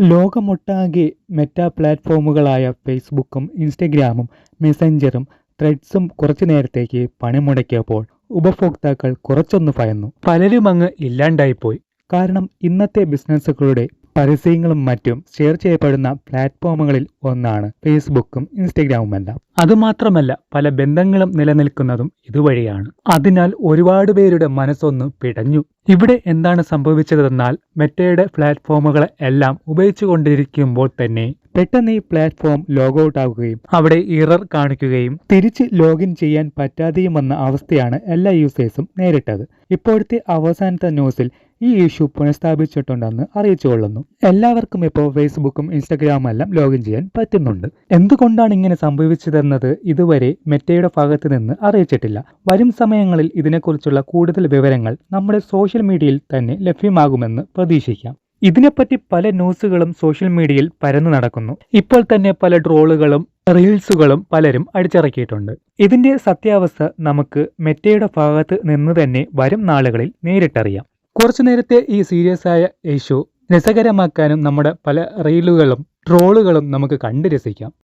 ലോകമൊട്ടാകെ meta പ്ലാറ്റ്ഫോമുകളായ ഫേസ്ബുക്കും ഇൻസ്റ്റഗ്രാമും മെസഞ്ചറും ത്രെഡ്സും കുറച്ചു നേരത്തേക്ക് പണിമുടക്കിയപ്പോൾ ഉപഭോക്താക്കൾ കുറച്ചൊന്ന് ഭയന്നു. പലരും അങ്ങ് ഇല്ലാണ്ടായിപ്പോയി. കാരണം ഇന്നത്തെ ബിസിനസ്സുകളുടെ പരസ്യങ്ങളും മറ്റും ഷെയർ ചെയ്യപ്പെടുന്ന പ്ലാറ്റ്ഫോമുകളിൽ ഒന്നാണ് ഫേസ്ബുക്കും ഇൻസ്റ്റഗ്രാമുമെല്ലാം അതുമാത്രമല്ല പല ബന്ധങ്ങളും നിലനിൽക്കുന്നതും ഇതുവഴിയാണ്. അതിനാൽ ഒരുപാട് പേരുടെ മനസ്സൊന്ന് പിടഞ്ഞു. ഇവിടെ എന്താണ് സംഭവിച്ചതെന്നാൽ മെറ്റയുടെ പ്ലാറ്റ്ഫോമുകളെ എല്ലാം ഉപയോഗിച്ചുകൊണ്ടിരിക്കുമ്പോൾ തന്നെ പെട്ടെന്ന് ഈ പ്ലാറ്റ്ഫോം ലോഗ് ഔട്ട് ആകുകയും അവിടെ ഇറർ കാണിക്കുകയും തിരിച്ച് ലോഗിൻ ചെയ്യാൻ പറ്റാതെയും വന്ന അവസ്ഥയാണ് എല്ലാ യൂസേഴ്സും നേരിട്ടത്. ഇപ്പോഴത്തെ അവസാനത്തെ ന്യൂസിൽ ഈ ഇഷ്യൂ പുനഃസ്ഥാപിച്ചിട്ടുണ്ടെന്ന് അറിയിച്ചുകൊള്ളുന്നു എല്ലാവർക്കും ഇപ്പോൾ ഫേസ്ബുക്കും ഇൻസ്റ്റഗ്രാമും എല്ലാം ലോഗിൻ ചെയ്യാൻ പറ്റുന്നുണ്ട്. എന്തുകൊണ്ടാണ് ഇങ്ങനെ സംഭവിച്ചതെന്നത്? ഇതുവരെ മെറ്റയുടെ ഭാഗത്ത് നിന്ന് അറിയിച്ചിട്ടില്ല. വരും സമയങ്ങളിൽ ഇതിനെക്കുറിച്ചുള്ള കൂടുതൽ വിവരങ്ങൾ നമ്മുടെ സോഷ്യൽ മീഡിയയിൽ തന്നെ ലഭ്യമാകുമെന്ന് പ്രതീക്ഷിക്കാം. ഇതിനെപ്പറ്റി പല ന്യൂസുകളും സോഷ്യൽ മീഡിയയിൽ പരന്നു നടക്കുന്നു. ഇപ്പോൾ തന്നെ പല ട്രോളുകളും റീൽസുകളും പലരും അടിച്ചിറക്കിയിട്ടുണ്ട്. ഇതിന്റെ സത്യാവസ്ഥ നമുക്ക് മെറ്റയുടെ ഭാഗത്ത് നിന്ന് തന്നെ വരും നാളുകളിൽ നേരിട്ടറിയാം. കുറച്ചു നേരത്തെ ഈ സീരിയസ് ആയ ഇഷ്യൂ രസകരമാക്കാനും നമ്മുടെ പല റീലുകളും ട്രോളുകളും നമുക്ക് കണ്ടു രസിക്കാം.